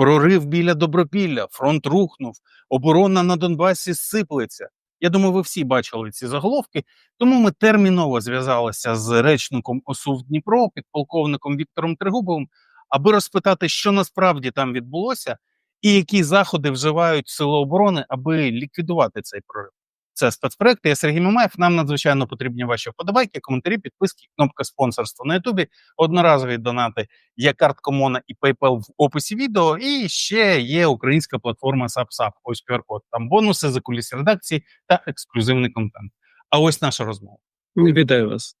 Прорив біля Добропілля, фронт рухнув, оборона на Донбасі сиплеться. Я думаю, ви всі бачили ці заголовки. Тому ми терміново зв'язалися з речником ОСУВ Дніпро, підполковником Віктором Тригубовим, аби розпитати, що насправді там відбулося, і які заходи вживають сили оборони, аби ліквідувати цей прорив. Це спецпроект. Я Сергій Мамаєв. Нам надзвичайно потрібні ваші вподобайки, коментарі, підписки, кнопка спонсорства на Ютубі, одноразові донати. Є картка Мона і PayPal в описі відео. І ще є українська платформа SapSap. Ось QR-код. Там бонуси за куліс редакції та ексклюзивний контент. А ось наша розмова. Вітаю вас.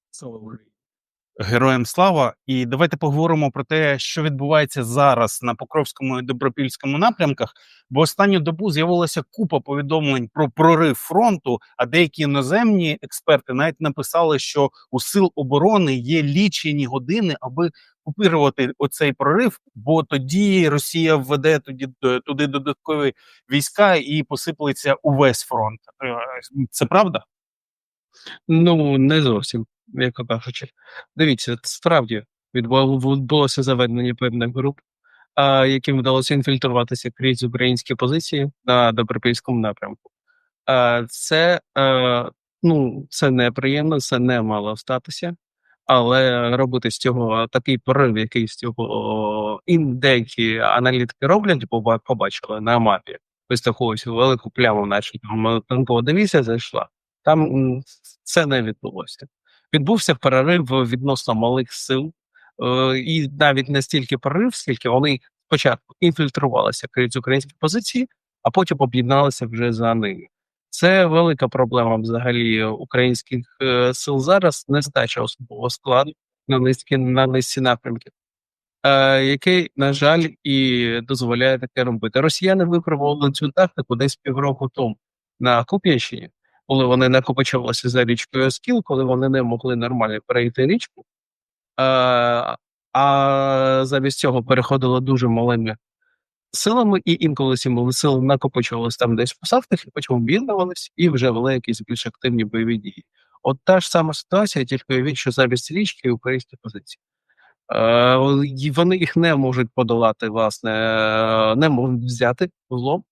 Героям слава! І давайте поговоримо про те, що відбувається зараз на Покровському і Добропільському напрямках. Бо останню добу з'явилася купа повідомлень про прорив фронту. А деякі іноземні експерти навіть написали, що у сил оборони є лічені години, аби купірувати оцей прорив. Бо тоді Росія введе тоді туди додаткові війська і посиплеться увесь фронт. Е, Це правда? Ну, не зовсім, як кажучи. Дивіться, справді відбу- відбулося заведення певних груп, яким вдалося інфільтруватися крізь українські позиції на Добропільському напрямку. Це, е, ну, це неприємно, це не мало статися, але робити з цього такий прорив, який з цього деякі аналітики роблять, бо ба- побачили на мапі ось таку ось велику пляму, наче там танкова дивізія зайшла. Там це не відбулося. Відбувся перерив відносно малих сил, е, і навіть не стільки перерив, скільки вони спочатку інфільтрувалися крізь українські позиції, а потім об'єдналися вже за ними. Це велика проблема взагалі українських е, сил зараз, нестача особового складу на низькі на низці напрямків, е, який, на жаль, і дозволяє таке робити. Росіяни випробували цю тактику десь півроку тому на Куп'янщині коли вони накопичувалися за річкою Оскіл, коли вони не могли нормально перейти річку, а, а замість цього переходили дуже малими силами, і інколи ці мали сили накопичувалися там десь в посадках, і потім об'єднувалися і вже вели якісь більш активні бойові дії. От та ж сама ситуація, тільки уявіть, що замість річки українські позиції. Е, вони їх не можуть подолати, власне, е, не можуть взяти в лоб,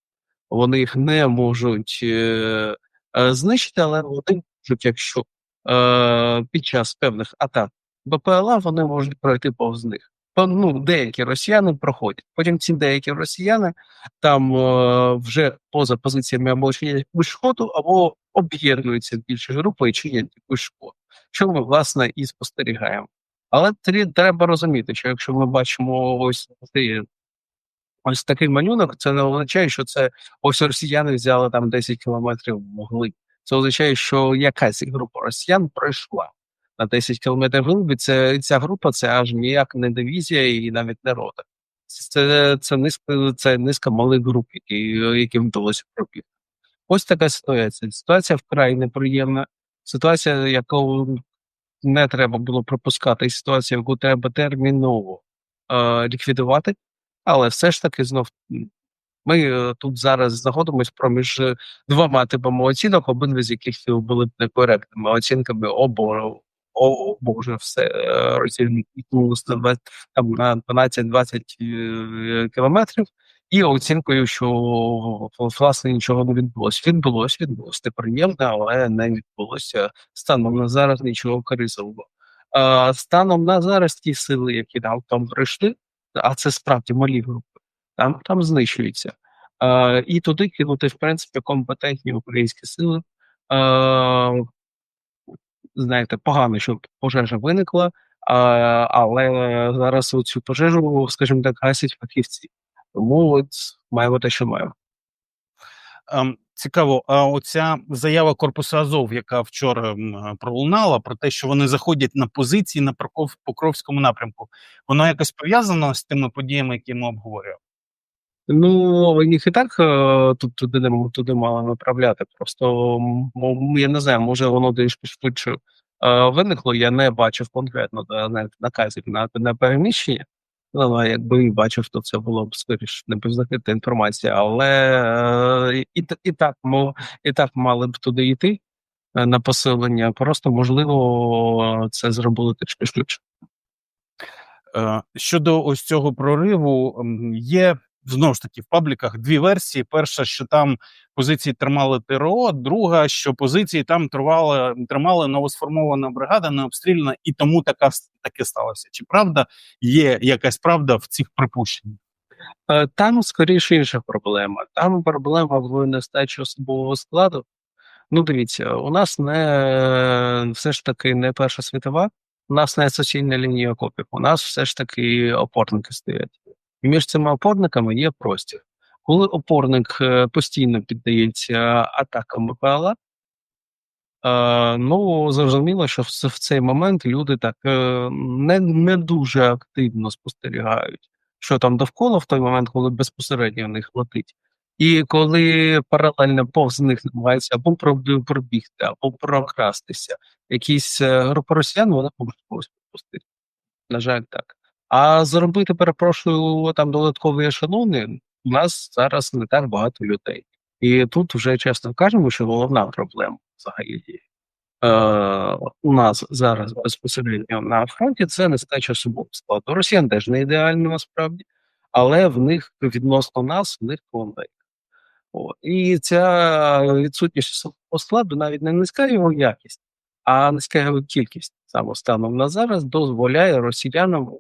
вони їх не можуть е, е, знищити, але вони можуть, якщо е, під час певних атак БПЛА вони можуть пройти повз них. Ну, деякі росіяни проходять. Потім ці деякі росіяни там е, вже поза позиціями або чинять якусь шкоду, або об'єднуються в більші групи і чинять якусь шкоду. Що ми власне і спостерігаємо. Але трі- треба розуміти, що якщо ми бачимо ось цей ось такий малюнок, це не означає, що це ось росіяни взяли там 10 кілометрів могли. Це означає, що якась група росіян пройшла на 10 кілометрів глибі. Це ця група це аж ніяк не дивізія і навіть не рота. Це, це низка, це низка малих груп, які, яким вдалося пробити. Ось така ситуація. Ситуація вкрай неприємна. Ситуація, яку не треба було пропускати, і ситуація, яку треба терміново е, ліквідувати. Але все ж таки знов ми е, тут зараз знаходимося проміж е, двома типами оцінок, обидві з яких були б некоректними оцінками обору. О, Боже, все е, Росія на 20 там на 12-20 е, кілометрів, і оцінкою, що власне нічого не відбулося. Відбулося, відбулося неприємно, але не відбулося станом на зараз нічого корисного. Станом на зараз ті сили, які там там прийшли, а це справді малі групи, там, там знищуються. Е, і туди кинути, в принципі, компетентні українські сили. Е, знаєте, погано, що пожежа виникла, а, але зараз цю пожежу, скажімо так, гасять фахівці. Тому от маємо те, що маємо. Цікаво, а оця заява корпусу Азов, яка вчора пролунала, про те, що вони заходять на позиції на Покров- Покровському напрямку, воно якось пов'язано з тими подіями, які ми обговорювали? Ну, їх і так е, тут туди туди мало направляти. Просто я не знаю, може воно трішки швидше е, виникло. Я не бачив конкретно наказів на, на переміщення. Ну, але якби бачив, то це було б скоріш непознакита інформація. Але е, і, і так і так мали б туди йти е, на посилення. Просто можливо це зробили трішки швидше. Е, Щодо ось цього прориву, є знову ж таки в пабліках дві версії. Перша, що там позиції тримали ТРО, друга, що позиції там тривали, тримали новосформована бригада, не обстріляна, і тому така таке сталося. Чи правда є якась правда в цих припущеннях? Е, Там скоріше інша проблема. Там проблема в нестачі особового складу. Ну, дивіться, у нас не все ж таки не Перша світова, у нас не суцільна лінія окопів, у нас все ж таки опорники стоять. Між цими опорниками є простір. Коли опорник е, постійно піддається атакам БПЛА, е, ну зрозуміло, що в, цей момент люди так е, не, не дуже активно спостерігають, що там довкола в той момент, коли безпосередньо в них летить. І коли паралельно повз них намагається або пробігти, або прокрастися, якісь групи росіян, вони можуть когось пропустити. На жаль, так. А зробити, перепрошую, там додаткові ешелони, у нас зараз не так багато людей. І тут вже чесно кажемо, що головна проблема взагалі. Е, у нас зараз безпосередньо на фронті це нестача особового складу. Росіян теж не ідеально насправді, але в них відносно нас, в них клондайк. І ця відсутність складу навіть не низька його якість, а низька його кількість саме станом на зараз дозволяє росіянам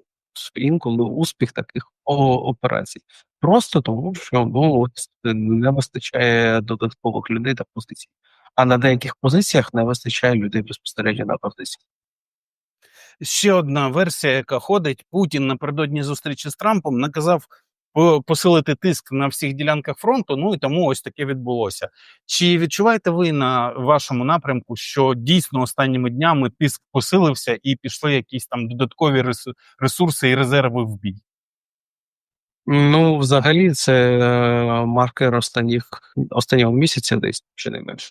інколи успіх таких операцій. Просто тому, що ну, не вистачає додаткових людей та позицій. А на деяких позиціях не вистачає людей безпосередньо на позиції. Ще одна версія, яка ходить: Путін напередодні зустрічі з Трампом наказав посилити тиск на всіх ділянках фронту. Ну і тому ось таке відбулося. Чи відчуваєте ви на вашому напрямку, що дійсно останніми днями тиск посилився і пішли якісь там додаткові ресурси і резерви в бій? Ну, взагалі, це е, маркер останніх останнього місяця, десь чи не менше.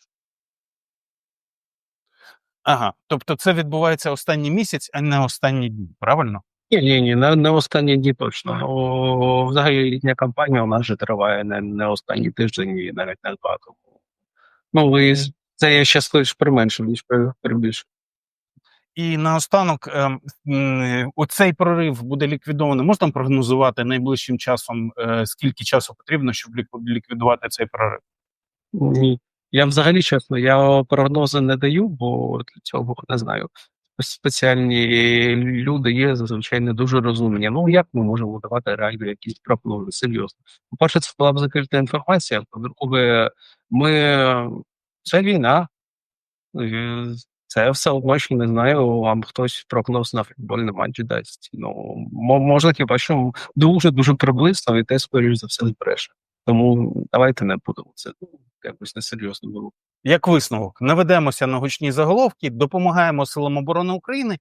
Ага, тобто це відбувається останній місяць, а не останні дні, правильно? Ні, ні, ні, не, не останні дні точно. О, взагалі літня кампанія у нас вже триває не, не останній тиждень і навіть не два тому. Ну, і це я ще скоріш применшив, ніж при- прибільшив. І наостанок, ем, оцей прорив буде ліквідований. Можна прогнозувати найближчим часом, е, скільки часу потрібно, щоб ліквідувати цей прорив? Ні. Я взагалі чесно, я прогнози не даю, бо для цього не знаю. Спеціальні люди є зазвичай не дуже розумні. Ну як ми можемо давати реально якісь прогнози? Серйозно. По-перше, це була б закрита інформація. По-друге, ми це війна. Це все одно, що не знаю, вам хтось прогноз на футбольний матч дасть. Ну можна хіба що дуже дуже приблизно, і те, скоріш за все, збреше. Тому давайте не будемо це ну, якось несерйозно було. Як висновок, наведемося на гучні заголовки, допомагаємо силам оборони України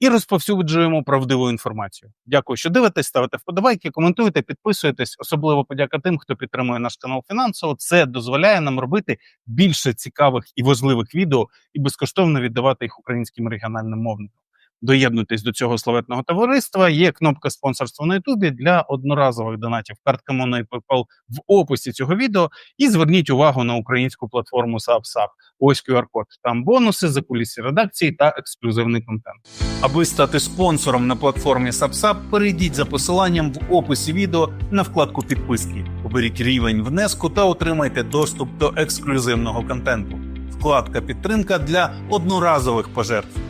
і розповсюджуємо правдиву інформацію. Дякую, що дивитесь, ставите вподобайки, коментуєте, підписуєтесь. Особливо подяка тим, хто підтримує наш канал фінансово. Це дозволяє нам робити більше цікавих і важливих відео і безкоштовно віддавати їх українським регіональним мовникам. Доєднуйтесь до цього славетного товариства. Є кнопка спонсорства на Ютубі для одноразових донатів. Картка Mono і PayPal в описі цього відео. І зверніть увагу на українську платформу SubSub. Ось QR-код. Там бонуси, закулісі редакції та ексклюзивний контент. Аби стати спонсором на платформі SubSub, перейдіть за посиланням в описі відео на вкладку підписки. Оберіть рівень внеску та отримайте доступ до ексклюзивного контенту. Вкладка підтримка для одноразових пожертв.